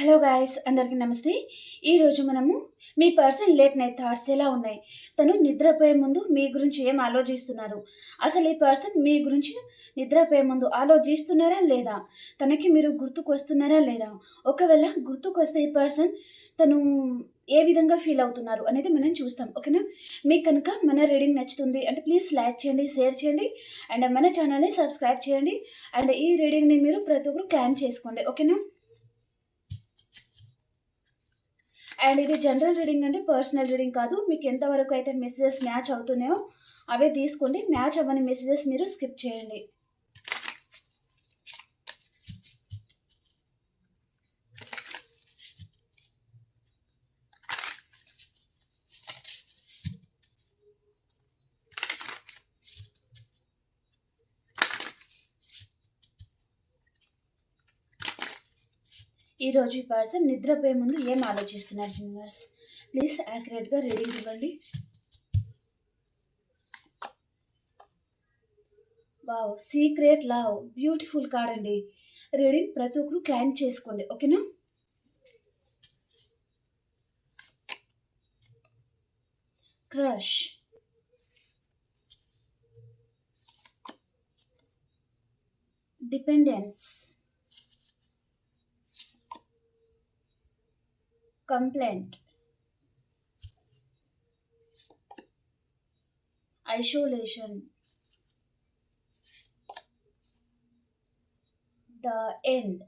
Hello guys అందరికీ నమస్తే. ఈరోజు మనము మీ పర్సన్ లేట్ నైట్ థాట్స్ ఎలా ఉన్నాయి? తను నిద్రపోయే ముందు మీ గురించి ఏం ఆలోచిస్తున్నారు? అసలు ఈ పర్సన్ మీ గురించి నిద్రపోయే ముందు ఆలోచిస్తున్నారా లేదా? తనకి మీరు గుర్తుకు వస్తున్నారా లేదా? ఒకవేళ గుర్తుకొస్తే ఈ పర్సన్ తను ఏ విధంగా ఫీల్ అవుతున్నారు అనేది మనం చూస్తాం ఓకేనా మీకు కనుక మన రీడింగ్ నచ్చుతుంది అంటే ప్లీజ్ లైక్ చేయండి షేర్ చేయండి అండ్ మన ఛానల్ని సబ్స్క్రైబ్ చేయండి. అండ్ ఈ రీడింగ్ని మీరు ప్రతి ఒక్కరు క్లాన్ చేసుకోండి ఓకేనా అండ్ ఇది జనరల్ రీడింగ్ అంటే పర్సనల్ రీడింగ్ కాదు. మీకు ఎంతవరకు అయితే మెసేజెస్ మ్యాచ్ అవుతున్నాయో అవే తీసుకోండి. మ్యాచ్ అవ్వని మెసేజెస్ మీరు స్కిప్ చేయండి. ఈరోజు ఈ పర్సన్ నిద్రపోయే ముందు ఏం ఆలోచిస్తున్నారు యూనివర్స్ ప్లీజ్ యాక్యురేట్గా రీడింగ్ ఇవ్వండి. Wow secret love beautiful card అండి. రీడింగ్ ప్రతి ఒక్కరు క్లైమ్ చేసుకోండి ఓకేనా crush dependence complaint isolation the end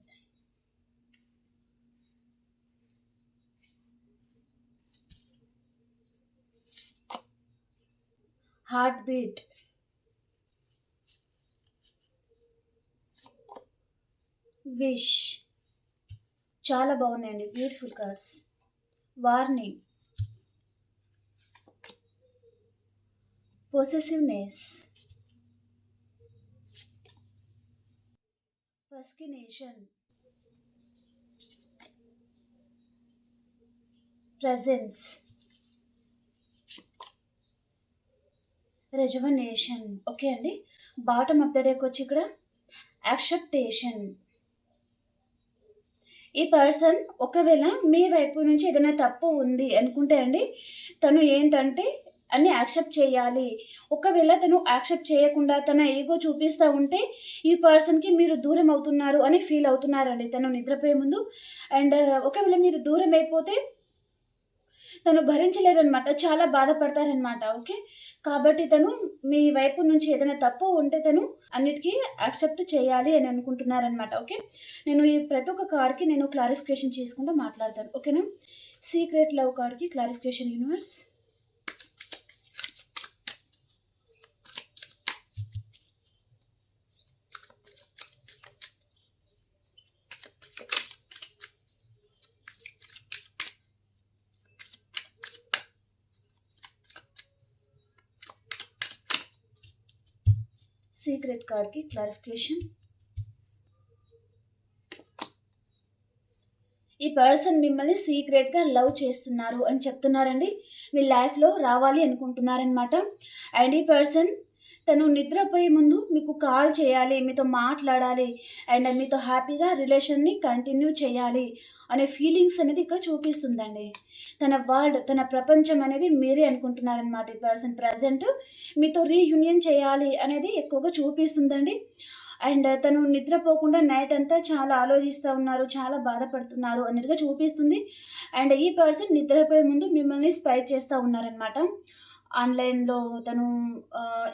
heartbeat wish చాలా బాగున్నాయండి beautiful cards Warning possessiveness fascination presence rejuvenation okay అండి. బాటమ్ అప్ వచ్చి ఇక్కడ? యాక్సెప్టేషన్ ఈ పర్సన్ ఒకవేళ మీ వైపు నుంచి ఏదైనా తప్పు ఉంది అనుకుంటే అండి తను ఏంటంటే అన్ని యాక్సెప్ట్ చేయాలి. ఒకవేళ తను యాక్సెప్ట్ చేయకుండా తన ఈగో చూపిస్తూ ఉంటే ఈ పర్సన్కి మీరు దూరం అవుతున్నారు అని ఫీల్ అవుతున్నారండి తను నిద్రపోయే ముందు. అండ్ ఒకవేళ మీరు దూరం అయిపోతే తను భరించలేరనమాట చాలా బాధపడతారనమాట ఓకే? కాబట్టి తను మీ వైపు నుంచి ఏదైనా తప్పు ఉంటే తను అన్నిటికీ యాక్సెప్ట్ చేయాలి అని అనుకుంటున్నారనమాట ఓకే? నేను ఈ ప్రతి ఒక్క కార్డ్కి నేను క్లారిఫికేషన్ చేసుకుంటూ మాట్లాడతాను ఓకేనా? సీక్రెట్ లవ్ కార్డ్కి క్లారిఫికేషన్ యూనివర్స్ డెబిట్ కార్డ్కి క్లారిఫికేషన్? ఈ పర్సన్ మిమ్మల్ని సీక్రెట్గా లవ్ చేస్తున్నారు అని చెప్తున్నారండి. మీ లైఫ్లో రావాలి అనుకుంటున్నారనమాట అండ్ ఈ పర్సన్ తను నిద్రపోయే ముందు మీకు కాల్ చేయాలి మీతో మాట్లాడాలి అండ్ మీతో హ్యాపీగా రిలేషన్ని కంటిన్యూ చేయాలి అనే ఫీలింగ్స్ అనేది ఇక్కడ చూపిస్తుందండి. తన వరల్డ్ తన ప్రపంచం అనేది మీరే అనుకుంటున్నారనమాట ఈ పర్సన్ ప్రజెంట్. మీతో రీయూనియన్ చేయాలి అనేది ఎక్కువగా చూపిస్తుందండి. అండ్ తను నిద్రపోకుండా నైట్ అంతా చాలా ఆలోచిస్తూ ఉన్నారు చాలా బాధపడుతున్నారు అన్నట్టుగా చూపిస్తుంది. అండ్ ఈ పర్సన్ నిద్రపోయే ముందు మిమ్మల్ని స్పై చేస్తూ ఉన్నారనమాట ఆన్లైన్లో తను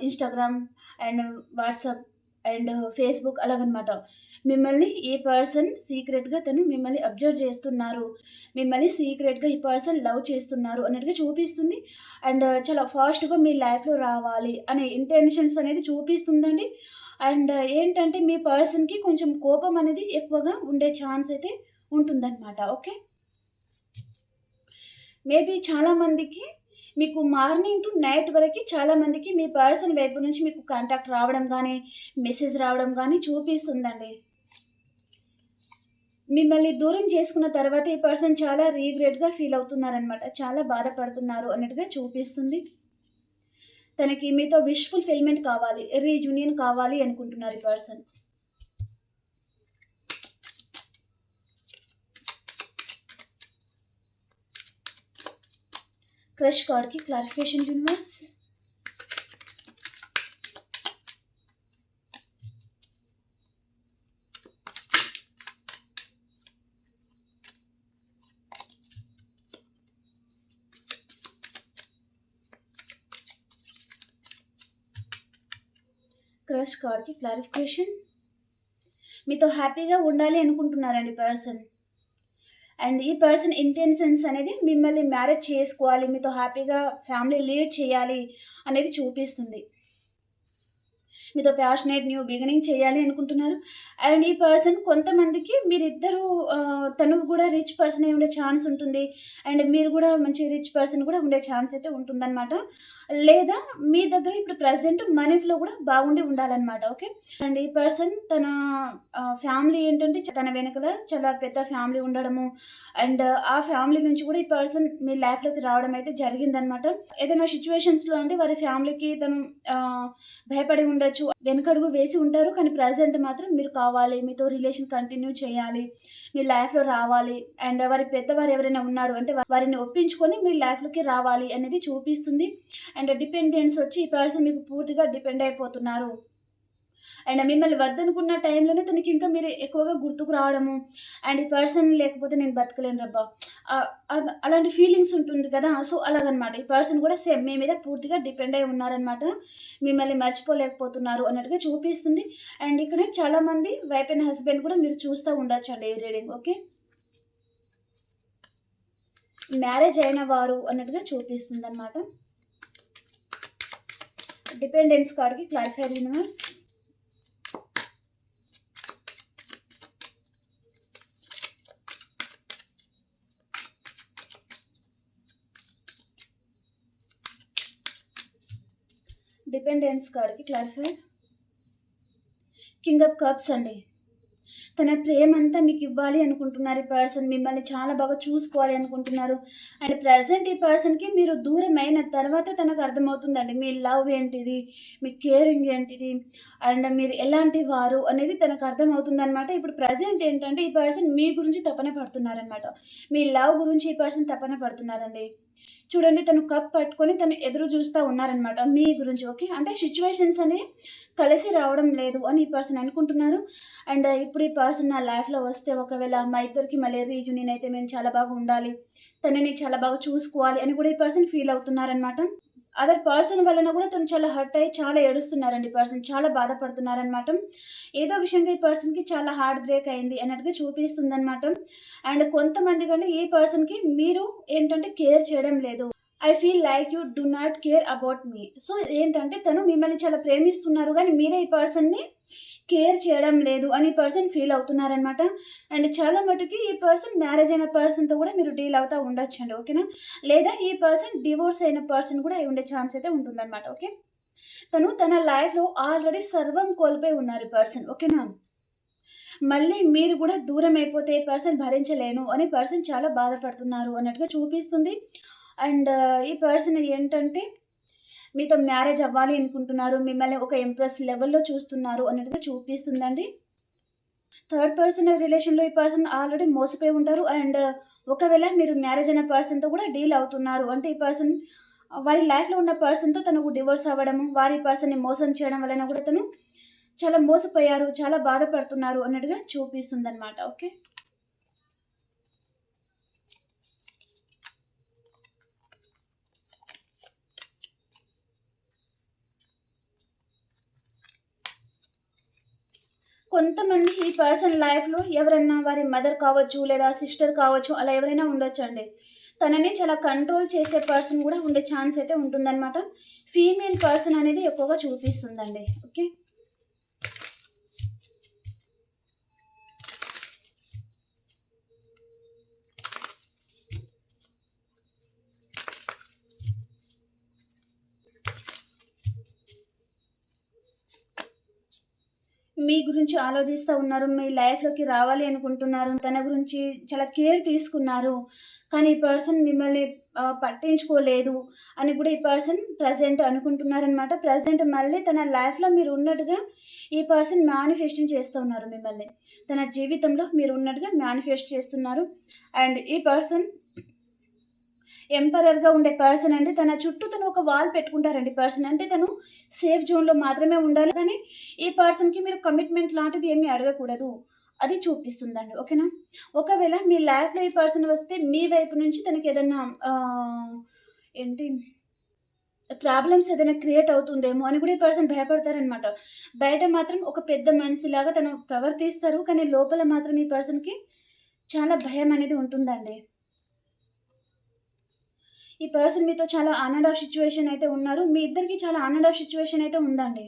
Instagram and WhatsApp and Facebook అలాగనమాట. మిమ్మల్ని ఈ పర్సన్ సీక్రెట్గా తను మిమ్మల్ని అబ్జర్వ్ చేస్తున్నారు మిమ్మల్ని సీక్రెట్గా ఈ పర్సన్ లవ్ చేస్తున్నారు అన్నట్టుగా చూపిస్తుంది. అండ్ చాలా ఫాస్ట్గా మీ లైఫ్లో రావాలి అనే ఇంటెన్షన్స్ అనేది చూపిస్తుందండి. అండ్ ఏంటంటే మీ పర్సన్కి కొంచెం కోపం అనేది ఎక్కువగా ఉండే ఛాన్స్ అయితే ఉంటుందన్నమాట. ఓకే? మేబీ చాలామందికి మీకు మార్నింగ్ టు నైట్ వరకు చాలామందికి మీ పర్సన్ వైపు నుంచి మీకు కాంటాక్ట్ రావడం కానీ మెసేజ్ రావడం కానీ చూపిస్తుందండి. మిమ్మల్ని దూరం చేసుకున్న తర్వాత ఈ పర్సన్ చాలా రీగ్రెట్గా ఫీల్ అవుతున్నారనమాట చాలా బాధపడుతున్నారు అన్నట్టుగా చూపిస్తుంది. తనకి మీతో విష్ ఫుల్ఫిల్మెంట్ కావాలి రీయూనియన్ కావాలి అనుకుంటున్నారు ఈ పర్సన్. క్రష్ కార్డ్కి క్లారిఫికేషన్ యూనివర్స్ క్రష్ కార్డ్కి క్లారిఫికేషన్. మీతో హ్యాపీగా ఉండాలి అనుకుంటున్నారండి పర్సన్. అండ్ ఈ పర్సన్ ఇంటెన్షన్స్ అనేది మిమ్మల్ని మ్యారేజ్ చేసుకోవాలి మీతో హ్యాపీగా ఫ్యామిలీ లీడ్ చేయాలి అనేది చూపిస్తుంది. మీతో ప్యాషనేట్ న్యూ బిగినింగ్ చేయాలి అనుకుంటున్నారు. అండ్ ఈ పర్సన్ కొంతమందికి మీరిద్దరూ తను కూడా రిచ్ పర్సన్ అయి ఉండే ఛాన్స్ ఉంటుంది. అండ్ మీరు కూడా మంచి రిచ్ పర్సన్ కూడా ఉండే ఛాన్స్ అయితే ఉంటుందన్నమాట. లేదా మీ దగ్గర ఇప్పుడు ప్రజెంట్ మనీ ఫ్లో కూడా బాగుండి ఉండాలన్నమాట ఓకే? అండ్ ఈ పర్సన్ తన ఫ్యామిలీ ఏంటంటే తన వెనుకల చాలా పెద్ద ఫ్యామిలీ ఉండడము. అండ్ ఆ ఫ్యామిలీ నుంచి కూడా ఈ పర్సన్ మీ లైఫ్లోకి రావడం అయితే జరిగిందనమాట ఏదైనా సిచ్యువేషన్స్లో అంటే వారి ఫ్యామిలీకి తను భయపడి ఉండొచ్చు వెనకడుగు వేసి ఉంటారు. కానీ ప్రజెంట్ మాత్రం మీరు కావాలి మీతో రిలేషన్ కంటిన్యూ చేయాలి మీ లైఫ్లో రావాలి అండ్ వారి పెద్దవారు ఎవరైనా ఉన్నారు అంటే వారిని ఒప్పించుకొని మీ లైఫ్లోకి రావాలి అనేది చూపిస్తుంది. అండ్ డిపెండెన్స్ వచ్చి ఈ పర్సన్ మీకు పూర్తిగా డిపెండ్ అయిపోతున్నారు. అండ్ మిమ్మల్ని వద్దనుకున్న టైంలోనే తనకి ఇంకా మీరు ఎక్కువగా గుర్తుకు రావడము. అండ్ ఈ పర్సన్ లేకపోతే నేను బతకలేను రబ్బా. అలాంటి ఫీలింగ్స్ ఉంటుంది కదా. సో అలాగనమాట. ఈ పర్సన్ కూడా సేమ్ మీ మీద పూర్తిగా డిపెండ్ అయి ఉన్నారనమాట. మిమ్మల్ని మర్చిపోలేకపోతున్నారు అన్నట్టుగా చూపిస్తుంది. అండ్ ఇక్కడ చాలా మంది వైఫ్ అండ్ హస్బెండ్ కూడా మీరు చూస్తూ ఉండొచ్చు అండి రీడింగ్ ఓకే? మ్యారేజ్ అయిన వారు అన్నట్టుగా చూపిస్తుంది అనమాట డిపెండెన్స్ కార్డ్కి క్లారిఫైర్ యూనివర్స్. డిపెండెన్స్ కాడికి క్లారిఫై కింగ్ ఆఫ్ కప్స్ అండి. తన ప్రేమ అంతా మీకు ఇవ్వాలి అనుకుంటున్నారు ఈ పర్సన్ మిమ్మల్ని చాలా బాగా చూసుకోవాలి అనుకుంటున్నారు. అండ్ ప్రజెంట్ ఈ పర్సన్కి మీరు దూరం అయిన తర్వాత తనకు అర్థమవుతుందండి. మీ లవ్ ఏంటిది? మీ కేరింగ్ ఏంటిది? అండ్ మీరు ఎలాంటి వారు అనేది తనకు అర్థమవుతుంది అనమాట ఇప్పుడు ప్రజెంట్ ఏంటంటే ఈ పర్సన్ మీ గురించి తపన పడుతున్నారనమాట మీ లవ్ గురించి ఈ పర్సన్ తపన పడుతున్నారండి. చూడండి తను కప్ పట్టుకొని తను ఎదురు చూస్తూ ఉన్నారనమాట మీ గురించి ఓకే? అంటే సిచ్యువేషన్స్ అనేది కలిసి రావడం లేదు అని ఈ పర్సన్ అనుకుంటున్నారు. అండ్ ఇప్పుడు ఈ పర్సన్ నా లైఫ్లో వస్తే ఒకవేళ మా ఇద్దరికి మళ్ళీ రీజునియన్ అయితే మేము చాలా బాగా ఉండాలి. తనని చాలా బాగా చూసుకోవాలి అని కూడా ఈ పర్సన్ ఫీల్ అవుతున్నారనమాట అదర్ పర్సన్ వలన కూడా తను చాలా హర్ట్ అయ్యి చాలా ఏడుస్తున్నారండి ఈ పర్సన్ చాలా బాధపడుతున్నారనమాట ఏదో విషయంగా ఈ పర్సన్కి చాలా హార్ట్ బ్రేక్ అయింది అన్నట్టుగా చూపిస్తుందనమాట అండ్ కొంతమంది కంటే ఈ పర్సన్కి మీరు ఏంటంటే కేర్ చేయడం లేదు. I feel like you do not care about me. So ఏంటంటే తను మిమ్మల్ని చాలా ప్రేమిస్తున్నారు కానీ మీరే ఈ పర్సన్ని కేర్ చేయడం లేదు అని పర్సన్ ఫీల్ అవుతున్నారనమాట అండ్ చాలా మటుకి ఈ పర్సన్ మ్యారేజ్ అయిన పర్సన్తో కూడా మీరు డీల్ అవుతూ ఉండొచ్చండి ఓకేనా లేదా ఈ పర్సన్ డివోర్స్ అయిన పర్సన్ కూడా అయి ఉండే ఛాన్స్ అయితే ఉంటుందన్నమాట ఓకే తను తన లైఫ్లో ఆల్రెడీ సర్వం కోల్పోయి ఉన్నారు ఈ పర్సన్ ఓకేనా మళ్ళీ మీరు కూడా దూరం అయిపోతే ఈ పర్సన్ భరించలేను అని పర్సన్ చాలా బాధపడుతున్నారు అన్నట్టుగా చూపిస్తుంది. అండ్ ఈ పర్సన్ ఏంటంటే మీతో మ్యారేజ్ అవ్వాలి అనుకుంటున్నారు మిమ్మల్ని ఒక ఎంప్రెస్ లెవెల్లో చూస్తున్నారు అన్నట్టుగా చూపిస్తుందండి. థర్డ్ పర్సన్ రిలేషన్లో ఈ పర్సన్ ఆల్రెడీ మోసపోయి ఉంటారు అండ్ ఒకవేళ మీరు మ్యారేజ్ అయిన పర్సన్తో కూడా డీల్ అవుతున్నారు అంటే ఈ పర్సన్ వారి లైఫ్లో ఉన్న పర్సన్తో తనకు డివోర్స్ అవ్వడము వారి పర్సన్ని మోసం చేయడం వలన కూడా తను చాలా మోసపోయారు చాలా బాధపడుతున్నారు అన్నట్టుగా చూపిస్తుంది అనమాట ఓకే? కొంతమంది ఈ పర్సన్ లైఫ్లో ఎవరైనా వారి మదర్ కావచ్చు లేదా సిస్టర్ కావచ్చు అలా ఎవరైనా ఉండొచ్చు అండి తనని చాలా కంట్రోల్ చేసే పర్సన్ కూడా ఉండే ఛాన్స్ అయితే ఉంటుందన్నమాట. ఫీమేల్ పర్సన్ అనేది ఎక్కువగా చూపిస్తుందండి. ఓకే? మీ గురించి ఆలోచిస్తూ ఉన్నారు మీ లైఫ్లోకి రావాలి అనుకుంటున్నారు తన గురించి చాలా కేర్ తీసుకున్నారు. కానీ ఈ పర్సన్ మిమ్మల్ని పట్టించుకోలేదు అని కూడా ఈ పర్సన్ ప్రజెంట్ అనుకుంటున్నారనమాట ప్రజెంట్ మళ్ళీ తన లైఫ్లో మీరు ఉన్నట్టుగా ఈ పర్సన్ మేనిఫెస్టింగ్ చేస్తూ ఉన్నారు మిమ్మల్ని. తన జీవితంలో మీరు ఉన్నట్టుగా మేనిఫెస్ట్ చేస్తున్నారు. అండ్ ఈ పర్సన్ ఎంపరర్గా ఉండే పర్సన్ అండి. తన చుట్టూ తను ఒక వాల్ పెట్టుకుంటారండి పర్సన్. అంటే తను సేఫ్ జోన్లో మాత్రమే ఉండాలి. కానీ ఈ పర్సన్కి మీరు కమిట్మెంట్ లాంటిది ఏమీ అడగకూడదు. అది చూపిస్తుందండి. ఓకేనా? ఒకవేళ మీ లైఫ్లో ఈ పర్సన్ వస్తే మీ వైపు నుంచి తనకి ఏదైనా ఏంటి? ప్రాబ్లమ్స్ ఏదైనా క్రియేట్ అవుతుందేమో అని కూడా ఈ పర్సన్ భయపడతారనమాట. బయట మాత్రం ఒక పెద్ద మనిషిలాగా తను ప్రవర్తిస్తారు. కానీ లోపల మాత్రం ఈ పర్సన్కి చాలా భయం అనేది ఉంటుందండి. పర్సన్ మీతో చాలా ఆన్ అండ్ ఆఫ్ సిచ్యువేషన్ అయితే ఉన్నారు. మీ ఇద్దరికి చాలా ఆన్ అండ్ ఆఫ్ సిచ్యువేషన్ అయితే ఉందండి.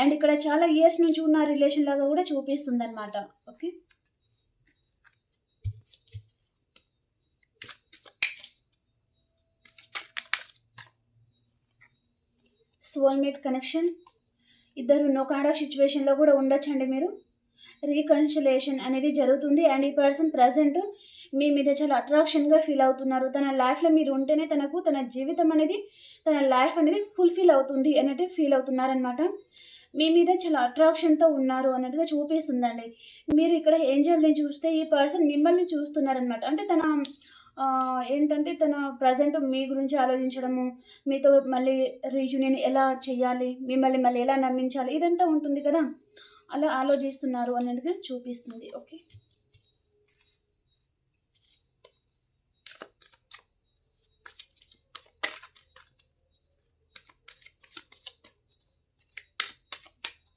అండ్ ఇక్కడ చాలా ఇయర్స్ నుంచి ఉన్న రిలేషన్ లాగా కూడా చూపిస్తుంది అనమాట ఓకే సోల్మేట్ కనెక్షన్ ఇద్దరు నోకాడా సిచ్యువేషన్లో కూడా ఉండొచ్చండి మీరు. రీకన్సిలేషన్ అనేది జరుగుతుంది. అండ్ ఈ పర్సన్ ప్రజెంట్ మీ మీద చాలా అట్రాక్షన్గా ఫీల్ అవుతున్నారు. తన లైఫ్లో మీరు ఉంటేనే తనకు తన జీవితం అనేది తన లైఫ్ అనేది ఫుల్ఫిల్ అవుతుంది అన్నట్టు ఫీల్ అవుతున్నారనమాట మీ మీద చాలా అట్రాక్షన్తో ఉన్నారు అన్నట్టుగా చూపిస్తుందండి. మీరు ఇక్కడ ఏంజల్ని చూస్తే ఈ పర్సన్ మిమ్మల్ని చూస్తున్నారనమాట అంటే తన ఏంటంటే తన ప్రజెంట్ మీ గురించి ఆలోచించడము మీతో మళ్ళీ రీయూనియన్ ఎలా చేయాలి మిమ్మల్ని మళ్ళీ ఎలా నమ్మించాలి ఇదంతా ఉంటుంది కదా. అలా ఆలోచిస్తున్నారు అన్నట్టుగా చూపిస్తుంది. Okay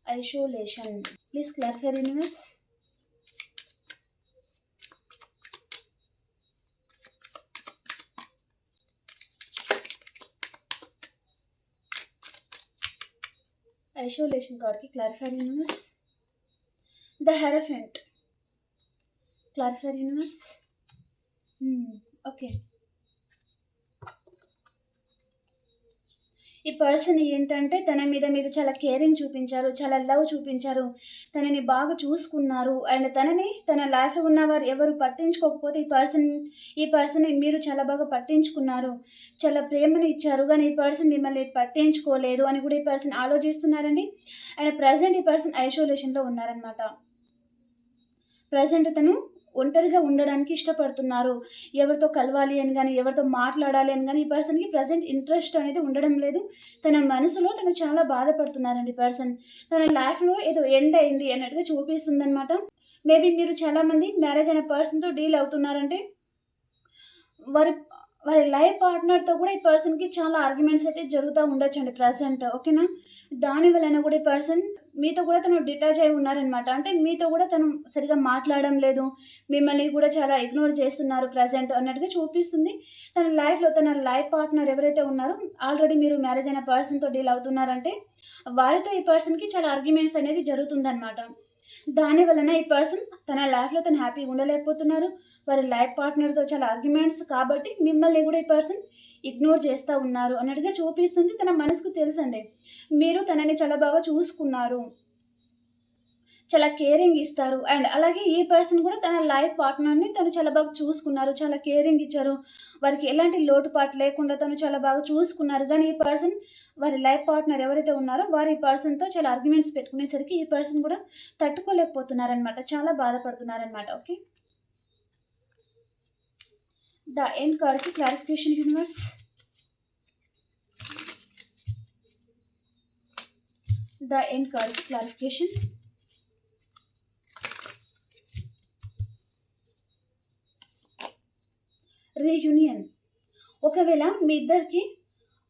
isolation please clarify universe isolation కార్డ్కి clarify universe the hierophant clarify universe okay ఈ పర్సన్ ఏంటంటే తన మీద మీరు చాలా కేరింగ్ చూపించారు చాలా లవ్ చూపించారు. తనని బాగా చూసుకున్నారు. అండ్ తనని తన లైఫ్లో ఉన్నవారు ఎవరు పట్టించుకోకపోతే ఈ పర్సన్ ఈ పర్సన్ని మీరు చాలా బాగా పట్టించుకున్నారు. చాలా ప్రేమని ఇచ్చారు. కానీ ఈ పర్సన్ మిమ్మల్ని పట్టించుకోలేదు అని కూడా ఈ పర్సన్ ఆలోచిస్తున్నారండి. అండ్ ప్రజెంట్ ఈ పర్సన్ ఐసోలేషన్లో ఉన్నారనమాట ప్రజెంట్ తను ఒంటరిగా ఉండడానికి ఇష్టపడుతున్నారు. ఎవరితో కలవాలి అని కానీ ఎవరితో మాట్లాడాలి అని కానీ ఈ పర్సన్కి ప్రజెంట్ ఇంట్రెస్ట్ అనేది ఉండడం లేదు. తన మనసులో తను చాలా బాధపడుతున్నారండి పర్సన్ తన లైఫ్లో ఏదో ఎండ్ అయింది అన్నట్టుగా చూపిస్తుంది అనమాట మేబీ మీరు చాలామంది మ్యారేజ్ అయిన పర్సన్తో డీల్ అవుతున్నారంటే వారి వారి లైఫ్ పార్ట్నర్తో కూడా ఈ పర్సన్కి చాలా ఆర్గ్యుమెంట్స్ అయితే జరుగుతూ ఉండొచ్చండి ప్రజెంట్ ఓకేనా దాని వలన కూడా ఈ పర్సన్ మీతో కూడా తను డిటాచ్ అయి ఉన్నారనమాట. అంటే మీతో కూడా తను సరిగా మాట్లాడడం లేదు. మిమ్మల్ని కూడా చాలా ఇగ్నోర్ చేస్తున్నారు ప్రజెంట్ అన్నట్టుగా చూపిస్తుంది. తన లైఫ్లో తన లైఫ్ పార్ట్నర్ ఎవరైతే ఉన్నారో ఆల్రెడీ మీరు మ్యారేజ్ అయిన పర్సన్తో డీల్ అవుతున్నారంటే వారితో ఈ పర్సన్కి చాలా ఆర్గ్యుమెంట్స్ అనేది జరుగుతుందన్నమాట దాని వలన ఈ పర్సన్ తన లైఫ్లో తను హ్యాపీగా ఉండలేకపోతున్నారు. వారి లైఫ్ పార్ట్నర్తో చాలా ఆర్గ్యుమెంట్స్ కాబట్టి మిమ్మల్ని కూడా ఈ పర్సన్ ఇగ్నోర్ చేస్తూ ఉన్నారు అన్నట్టుగా చూపిస్తుంది. తన మనసుకు తెలుసండి. మీరు తనని చాలా బాగా చూసుకున్నారు. చాలా కేరింగ్ ఇస్తారు. అండ్ అలాగే ఈ పర్సన్ కూడా తన లైఫ్ పార్ట్నర్ని తను చాలా బాగా చూసుకున్నారు. చాలా కేరింగ్ ఇచ్చారు. వారికి ఎలాంటి లోటుపాటు లేకుండా తను చాలా బాగా చూసుకున్నారు. కానీ ఈ పర్సన్ వారి లైఫ్ పార్ట్నర్ ఎవరైతే ఉన్నారో వారి పర్సన్తో చాలా ఆర్గ్యుమెంట్స్ పెట్టుకునేసరికి ఈ పర్సన్ కూడా తట్టుకోలేకపోతున్నారనమాట చాలా బాధపడుతున్నారనమాట ఓకే ద ఎండ్ కార్డ్కి క్లారిఫికేషన్ యూనివర్స్ ద ఎండ్ కార్డ్కి క్లారిఫికేషన్ రీయూనియన్ ఒకవేళ మీ ఇద్దరికి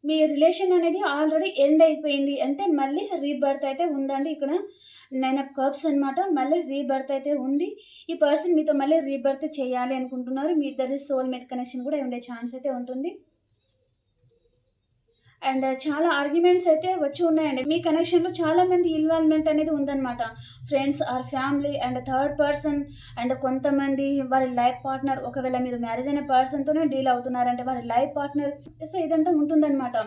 మీ రిలేషన్ అనేది ఆల్రెడీ ఎండ్ అయిపోయింది అంటే మళ్ళీ రీబర్త్ అయితే ఉందండి. ఇక్కడ నైన్ ఆఫ్ కర్బ్స్ అనమాట మళ్ళీ రీబర్త్ అయితే ఉంది. ఈ పర్సన్ మీతో మళ్ళీ రీబర్త్ చేయాలి అనుకుంటున్నారు. మీ ఇద్దరి సోల్మేట్ కనెక్షన్ కూడా ఉండే ఛాన్స్ అయితే ఉంటుంది. అండ్ చాలా ఆర్గ్యుమెంట్స్ అయితే వచ్చి ఉన్నాయండి. మీ కనెక్షన్లో చాలా మంది ఇన్వాల్వ్మెంట్ అనేది ఉందన్నమాట. Friends or family and third person and కొంతమంది వారి లైఫ్ పార్ట్నర్ ఒకవేళ మీరు మ్యారేజ్ అయిన పర్సన్తోనే డీల్ అవుతున్నారంటే వారి లైఫ్ పార్ట్నర్ సో ఇదంతా ఉంటుందన్నమాట.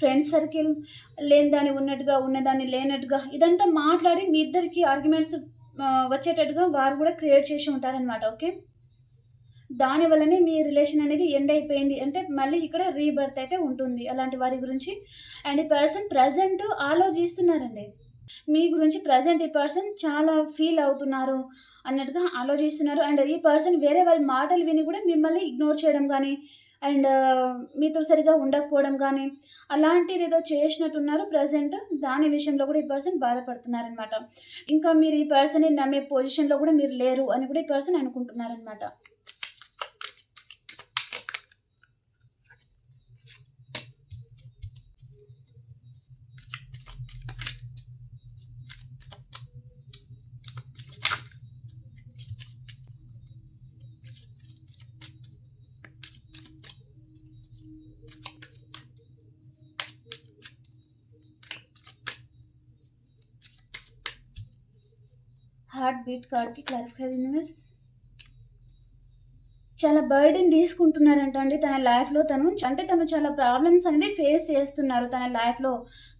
ఫ్రెండ్స్ సర్కిల్ లేని దాన్ని ఉన్నట్టుగా ఉన్నదాన్ని లేనట్టుగా ఇదంతా మాట్లాడి మీ ఇద్దరికి ఆర్గ్యుమెంట్స్ వచ్చేటట్టుగా వారు కూడా క్రియేట్ చేసి ఉంటారనమాట ఓకే దాని వల్లనే మీ రిలేషన్ అనేది ఎండ్ అయిపోయింది. అంటే మళ్ళీ ఇక్కడ రీబర్త్ అయితే ఉంటుంది. అలాంటి వారి గురించి. అండ్ ఈ పర్సన్ ప్రజెంట్ ఆలోచిస్తున్నారండి. మీ గురించి ప్రజెంట్ ఈ పర్సన్ చాలా ఫీల్ అవుతున్నారు అన్నట్టుగా ఆలోచిస్తున్నారు. అండ్ ఈ పర్సన్ వేరే వాళ్ళ మాటలు విని కూడా మిమ్మల్ని ఇగ్నోర్ చేయడం కానీ అండ్ uh, మీతో సరిగా ఉండకపోవడం కానీ అలాంటిది ఏదో చేసినట్టున్నారు ప్రజెంట్ దాని విషయంలో కూడా ఈ పర్సన్ బాధపడుతున్నారనమాట ఇంకా మీరు ఈ పర్సన్ని నమ్మే పొజిషన్లో కూడా మీరు లేరు అని కూడా ఈ పర్సన్ అనుకుంటున్నారనమాట క్రెడిట్ కార్డ్కి క్లారిఫై యూనివర్స్ చాలా బర్డెన్ తీసుకుంటున్నారంట అండి తన లైఫ్లో తను. అంటే తను చాలా ప్రాబ్లమ్స్ అనేది ఫేస్ చేస్తున్నారు తన లైఫ్లో.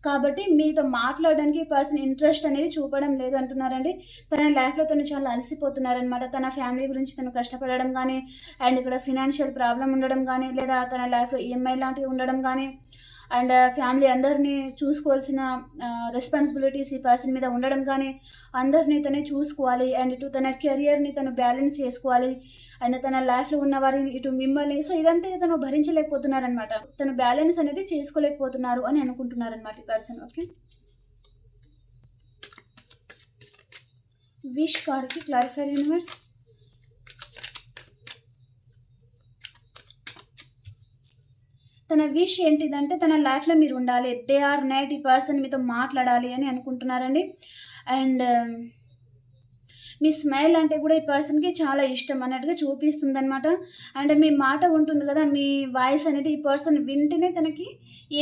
కాబట్టి మీతో మాట్లాడడానికి పర్సన్ ఇంట్రెస్ట్ అనేది చూపడం లేదు అంటున్నారండి. తన లైఫ్లో తను చాలా అలసిపోతున్నారనమాట తన ఫ్యామిలీ గురించి తను కష్టపడడం కానీ అండ్ ఇక్కడ ఫినాన్షియల్ ప్రాబ్లం ఉండడం కానీ లేదా తన లైఫ్లో ఈఎంఐ లాంటివి ఉండడం కానీ అండ్ ఫ్యామిలీ అందరినీ చూసుకోవాల్సిన రెస్పాన్సిబిలిటీస్ ఈ పర్సన్ మీద ఉండడం కానీ అందరినీ తనే చూసుకోవాలి అండ్ ఇటు తన కెరియర్ని తను బ్యాలెన్స్ చేసుకోవాలి అండ్ తన లైఫ్లో ఉన్న వారిని ఇటు మిమ్మల్ని సో ఇదంతా తను భరించలేకపోతున్నారనమాట తను బ్యాలెన్స్ అనేది చేసుకోలేకపోతున్నారు అని అనుకుంటున్నారనమాట ఈ పర్సన్ ఓకే? విష్ కార్డ్కి క్లారిఫై యూనివర్స్ తన విష్ ఏంటిదంటే తన లైఫ్లో మీరు ఉండాలి. డే ఆర్ నైట్ ఈ పర్సన్ మీతో మాట్లాడాలి అని అనుకుంటున్నారండి. అండ్ um, మీ స్మైల్ అంటే కూడా ఈ పర్సన్కి చాలా ఇష్టం అన్నట్టుగా చూపిస్తుంది అనమాట అండ్ మీ మాట ఉంటుంది కదా మీ వాయిస్ అనేది ఈ పర్సన్ వింటేనే తనకి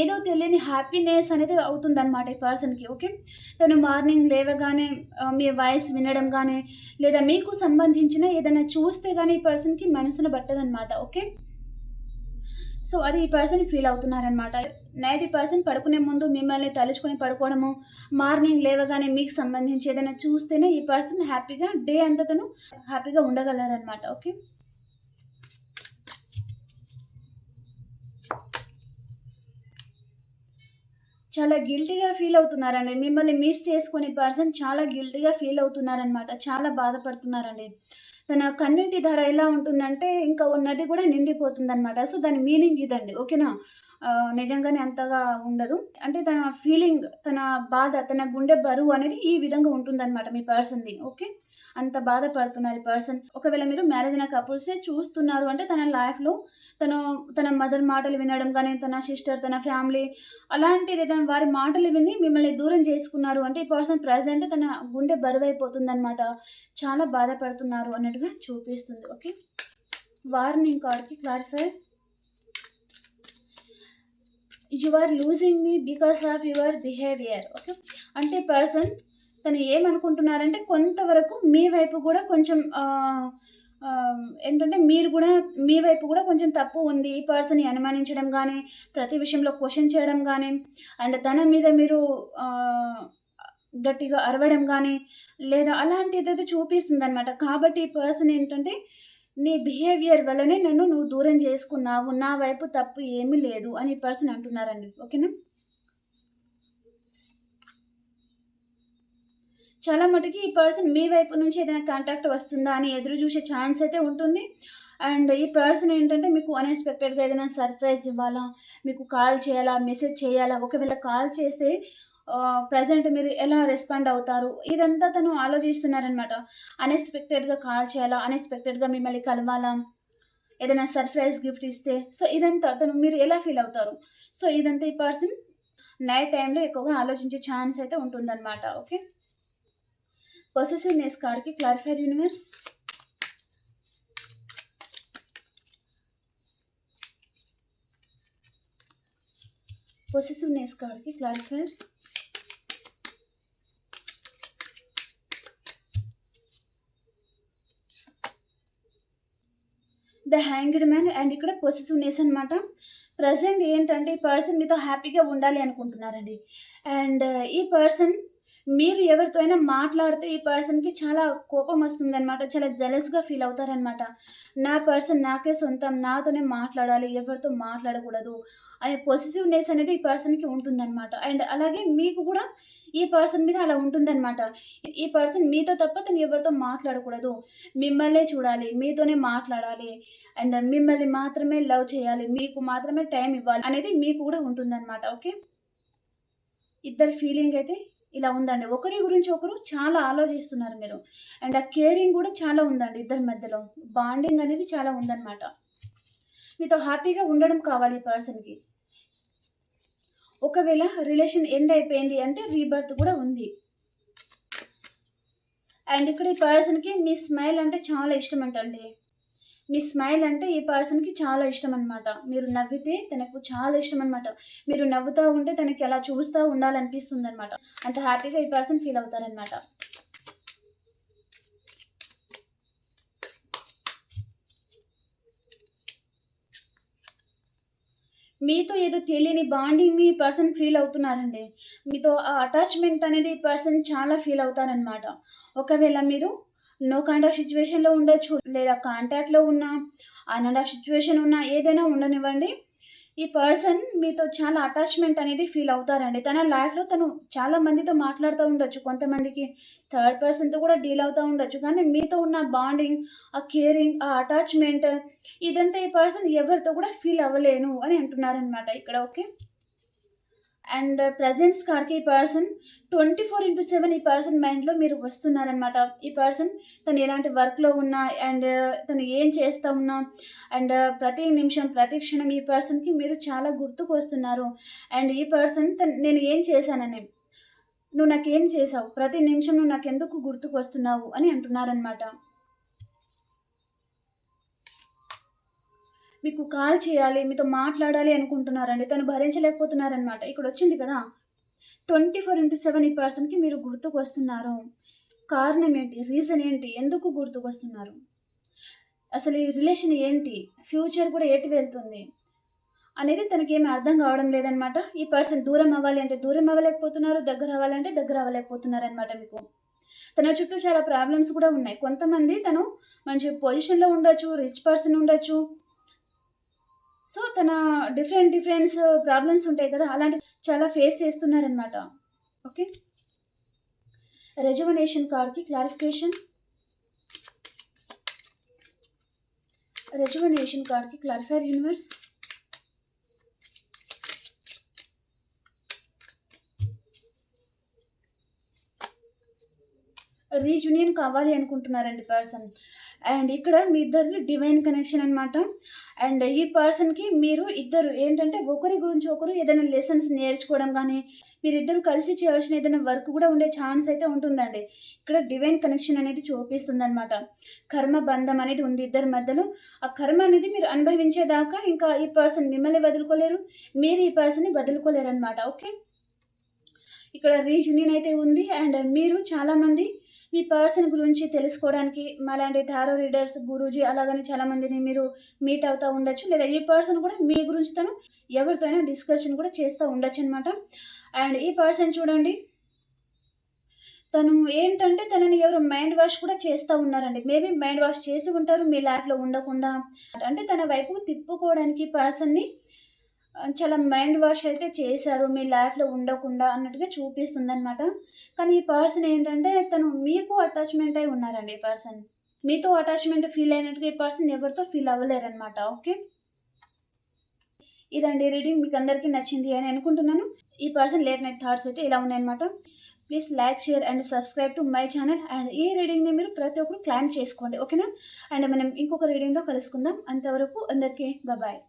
ఏదో తెలియని హ్యాపీనెస్ అనేది అవుతుంది అనమాట ఈ పర్సన్కి ఓకే? తను మార్నింగ్ లేవగానే మీ వాయిస్ వినడం కానీ లేదా మీకు సంబంధించిన ఏదైనా చూస్తే కానీ ఈ పర్సన్కి మనసును పట్టదనమాట ఓకే? సో అది ఈ పర్సన్ ఫీల్ అవుతున్నారనమాట నైట్ ఈ పర్సన్ పడుకునే ముందు మిమ్మల్ని తలుచుకొని పడుకోవడము మార్నింగ్ లేవగానే మీకు సంబంధించి ఏదైనా చూస్తేనే ఈ పర్సన్ హ్యాపీగా డే అంతతను హ్యాపీగా ఉండగలరనమాట ఓకే? చాలా గిల్టీగా ఫీల్ అవుతున్నారండి. మిమ్మల్ని మిస్ చేసుకునే పర్సన్ చాలా గిల్టీగా ఫీల్ అవుతున్నారనమాట చాలా బాధపడుతున్నారండి. తన కన్నింటి ధర ఎలా ఉంటుందంటే ఇంకా ఉన్నది కూడా నిండిపోతుంది అనమాట సో దాని మీనింగ్ ఇదండి. ఓకేనా? నిజంగానే అంతగా ఉండదు. అంటే తన ఫీలింగ్ తన బాధ తన గుండె బరువు అనేది ఈ విధంగా ఉంటుందన్నమాట మీ పర్సన్ది. ఓకే? అంత బాధపడుతున్నారు ఈ పర్సన్. ఒకవేళ మీరు మ్యారేజ్ అయిన కపుల్సే చూస్తున్నారు అంటే తన లైఫ్లో తను తన మదర్ మాటలు వినడం కానీ తన సిస్టర్ తన ఫ్యామిలీ అలాంటిది ఏదైనా వారి మాటలు విని మిమ్మల్ని దూరం చేసుకున్నారు అంటే ఈ పర్సన్ ప్రజెంట్ తన గుండె బరువైపోతుంది అనమాట చాలా బాధపడుతున్నారు అన్నట్టుగా చూపిస్తుంది. ఓకే వార్నింగ్ కార్డ్కి clarify you are losing me because of your behaviour okay అంటే పర్సన్ తను ఏమనుకుంటున్నారంటే కొంతవరకు మీ వైపు కూడా కొంచెం ఏంటంటే మీరు కూడా మీ వైపు కూడా కొంచెం తప్పు ఉంది ఈ పర్సన్ని అనుమానించడం కానీ ప్రతి విషయంలో క్వశ్చన్ చేయడం కానీ అండ్ తన మీద మీరు గట్టిగా అరవడం కానీ లేదా అలాంటిది ఏదైతే చూపిస్తుంది అనమాట కాబట్టి ఈ పర్సన్ ఏంటంటే నీ బిహేవియర్ వల్లనే నన్ను నువ్వు దూరం చేసుకున్నావు నా వైపు తప్పు ఏమీ లేదు అని ఈ పర్సన్ అంటున్నారండి. ఓకేనా? చాలా మటుకి ఈ పర్సన్ మీ వైపు నుంచి ఏదైనా కాంటాక్ట్ వస్తుందా అని ఎదురు చూసే ఛాన్స్ అయితే ఉంటుంది. అండ్ ఈ పర్సన్ ఏంటంటే మీకు అన్ఎక్స్పెక్టెడ్గా ఏదైనా సర్ప్రైజ్ ఇవ్వాలా మీకు కాల్ చేయాలా మెసేజ్ చేయాలా ఒకవేళ కాల్ చేస్తే ప్రజెంట్ మీరు ఎలా రెస్పాండ్ అవుతారు? ఇదంతా తను ఆలోచిస్తున్నారనమాట అన్ఎక్స్పెక్టెడ్గా కాల్ చేయాలా అన్ఎక్స్పెక్టెడ్గా మిమ్మల్ని కలవాలా ఏదైనా సర్ప్రైజ్ గిఫ్ట్ ఇస్తే. సో ఇదంతా తను మీరు ఎలా ఫీల్ అవుతారు? సో ఇదంతా ఈ పర్సన్ నైట్ టైంలో ఎక్కువగా ఆలోచించే ఛాన్స్ అయితే ఉంటుందన్నమాట. ఓకే పొసెసివ్నెస్ కార్డ్కి క్లారిఫైర్ యూనివర్స్ పొసెసివ్నెస్ కార్డ్కి clarifier the hanged man and ఇక్కడ పొసెసివ్నెస్ అనమాట ప్రజెంట్ ఏంటంటే ఈ పర్సన్ మీతో హ్యాపీగా ఉండాలి అనుకుంటున్నారండి. అండ్ uh, ఈ పర్సన్ మీరు ఎవరితో అయినా మాట్లాడితే ఈ పర్సన్కి చాలా కోపం వస్తుంది అనమాట చాలా జలస్గా ఫీల్ అవుతారనమాట నా పర్సన్ నాకే సొంతం నాతోనే మాట్లాడాలి ఎవరితో మాట్లాడకూడదు. అనే పొసిటివ్నెస్ అనేది ఈ పర్సన్కి ఉంటుందన్నమాట. అండ్ అలాగే మీకు కూడా ఈ పర్సన్ మీద అలా ఉంటుందన్నమాట. ఈ పర్సన్ మీతో తప్ప తను ఎవరితో మాట్లాడకూడదు. మిమ్మల్నే చూడాలి మీతోనే మాట్లాడాలి. అండ్ మిమ్మల్ని మాత్రమే లవ్ చేయాలి మీకు మాత్రమే టైం ఇవ్వాలి అనేది మీకు కూడా ఉంటుందన్నమాట. ఓకే? ఇద్దరు ఫీలింగ్ అయితే ఇలా ఉందండి. ఒకరి గురించి ఒకరు చాలా ఆలోచిస్తున్నారు మీరు. అండ్ ఆ కేరింగ్ కూడా చాలా ఉందండి ఇద్దరి మధ్యలో. బాండింగ్ అనేది చాలా ఉందన్నమాట. మీతో హ్యాపీగా ఉండడం కావాలి ఈ పర్సన్కి ఒకవేళ రిలేషన్ ఎండ్ అయిపోయింది అంటే రీబర్త్ కూడా ఉంది. అండ్ ఇక్కడ ఈ పర్సన్కి మీ స్మైల్ అంటే చాలా ఇష్టం అంటండి. మీ స్మైల్ అంటే ఈ పర్సన్కి చాలా ఇష్టం అనమాట మీరు నవ్వితే తనకు చాలా ఇష్టం అనమాట మీరు నవ్వుతూ ఉంటే తనకి అలా చూస్తూ ఉండాలనిపిస్తుంది అనమాట అంత హ్యాపీగా ఈ పర్సన్ ఫీల్ అవుతారనమాట మీతో ఏదో తెలియని బాండింగ్ ఈ పర్సన్ ఫీల్ అవుతున్నారండి. మీతో ఆ అటాచ్మెంట్ అనేది ఈ పర్సన్ చాలా ఫీల్ అవుతారనమాట ఒకవేళ మీరు నో కైండ్ ఆఫ్ సిచ్యువేషన్లో ఉండొచ్చు. లేదా కాంటాక్ట్లో ఉన్న అన్ ఆఫ్ సిచ్యువేషన్ ఉన్న ఏదైనా ఉండనివ్వండి. ఈ పర్సన్ మీతో చాలా అటాచ్మెంట్ అనేది ఫీల్ అవుతారండి. తన లైఫ్లో తను చాలా మందితో మాట్లాడుతూ ఉండొచ్చు. కొంతమందికి థర్డ్ పర్సన్తో కూడా డీల్ అవుతూ ఉండొచ్చు. కానీ మీతో ఉన్న బాండింగ్ ఆ కేరింగ్ ఆ అటాచ్మెంట్ ఇదంతా ఈ పర్సన్ ఎవరితో కూడా ఫీల్ అవ్వలేను అని అంటున్నారనమాట ఇక్కడ ఓకే అండ్ ప్రజెన్స్ కాడికి ఈ person twenty four into seven ఈ పర్సన్ మైండ్లో మీరు వస్తున్నారనమాట ఈ పర్సన్ తను ఎలాంటి వర్క్లో ఉన్నా అండ్ తను ఏం చేస్తూ ఉన్నా అండ్ ప్రతి నిమిషం ప్రతి క్షణం ఈ పర్సన్కి మీరు చాలా గుర్తుకు వస్తున్నారు అండ్ ఈ పర్సన్ తను నేను ఏం చేశానని నువ్వు నాకేం చేసావు ప్రతి నిమిషం నువ్వు నాకు ఎందుకు గుర్తుకు వస్తున్నావు అని అంటున్నారనమాట మీకు కాల్ చేయాలి మీతో మాట్లాడాలి అనుకుంటున్నారండి. తను భరించలేకపోతున్నారనమాట ఇక్కడ వచ్చింది కదా. ట్వంటీ ఫోర్ ఇంటూ సెవెన్ ఈ పర్సన్కి మీరు గుర్తుకు వస్తున్నారు కారణం ఏంటి? రీజన్ ఏంటి? ఎందుకు గుర్తుకు వస్తున్నారు అసలు ఈ రిలేషన్ ఏంటి? ఫ్యూచర్ కూడా ఎటు వెళ్తుంది? అనేది తనకేమీ అర్థం కావడం లేదనమాట ఈ పర్సన్ దూరం అవ్వాలి అంటే దూరం అవ్వలేకపోతున్నారు దగ్గర అవ్వాలంటే దగ్గర అవ్వలేకపోతున్నారు అనమాట మీకు. తన చుట్టూ చాలా ప్రాబ్లమ్స్ కూడా ఉన్నాయి. కొంతమంది తను మంచి పొజిషన్లో ఉండొచ్చు రిచ్ పర్సన్ ఉండొచ్చు సో తన డిఫరెంట్ డిఫరెంట్స్ ప్రాబ్లమ్స్ ఉంటాయి కదా అలాంటి చాలా ఫేస్ చేస్తున్నారనమాట ఓకే రెజువనేషన్ కార్డ్కి క్లారిఫికేషన్ రెజువనేషన్ కార్డ్కి క్లారిఫైర్ యూనివర్స్ రీయూనియన్ కావాలి అనుకుంటున్నారండి పర్సన్ అండ్ ఇక్కడ మీ ఇద్దరిది డివైన్ కనెక్షన్ అనమాట అండ్ ఈ పర్సన్కి మీరు ఇద్దరు ఏంటంటే ఒకరి గురించి ఒకరు ఏదైనా లెసన్స్ నేర్చుకోవడం కానీ మీరిద్దరు కలిసి చేయాల్సిన ఏదైనా వర్క్ కూడా ఉండే ఛాన్స్ అయితే ఉంటుందండి. ఇక్కడ డివైన్ కనెక్షన్ అనేది చూపిస్తుంది అనమాట కర్మ బంధం అనేది ఉంది ఇద్దరి మధ్యలో. ఆ కర్మ అనేది మీరు అనుభవించేదాకా ఇంకా ఈ పర్సన్ మిమ్మల్ని వదులుకోలేరు మీరు ఈ పర్సన్ని వదులుకోలేరు అనమాట ఓకే ఇక్కడ రీయూనియన్ అయితే ఉంది అండ్ మీరు చాలామంది మీ పర్సన్ గురించి తెలుసుకోవడానికి మాలాంటి టారో రీడర్స్ గురూజీ అలాగని చాలామందిని మీరు మీట్ అవుతూ ఉండొచ్చు. లేదా ఈ పర్సన్ కూడా మీ గురించి తను ఎవరితో అయినా డిస్కషన్ కూడా చేస్తూ ఉండొచ్చు అనమాట అండ్ ఈ పర్సన్ చూడండి తను ఏంటంటే తనని ఎవరు మైండ్ వాష్ కూడా చేస్తూ ఉన్నారండి. మేబీ మైండ్ వాష్ చేసి ఉంటారు మీ లైఫ్లో ఉండకుండా. అంటే తన వైపు తిప్పుకోవడానికి పర్సన్ని చాలా మైండ్ వాష్ అయితే చేశారు. మీ లైఫ్లో ఉండకుండా అన్నట్టుగా చూపిస్తుంది అనమాట కానీ ఈ పర్సన్ ఏంటంటే తను మీకు అటాచ్మెంట్ అయి ఉన్నారండి ఈ పర్సన్. మీతో అటాచ్మెంట్ ఫీల్ అయినట్టుగా ఈ పర్సన్ ఎవరితో ఫీల్ అవ్వలేరనమాట ఓకే? ఇదండి రీడింగ్. మీకు అందరికీ నచ్చింది అని అనుకుంటున్నాను. ఈ పర్సన్ లేట్ నైట్ థాట్స్ అయితే ఇలా ఉన్నాయన్నమాట. Please like share and subscribe to my channel and ఈ రీడింగ్ని మీరు ప్రతి ఒక్కరు క్లైమ్ చేసుకోండి. ఓకేనా? అండ్ మనం ఇంకొక రీడింగ్లో కలుసుకుందాం. అంతవరకు అందరికీ బాయ్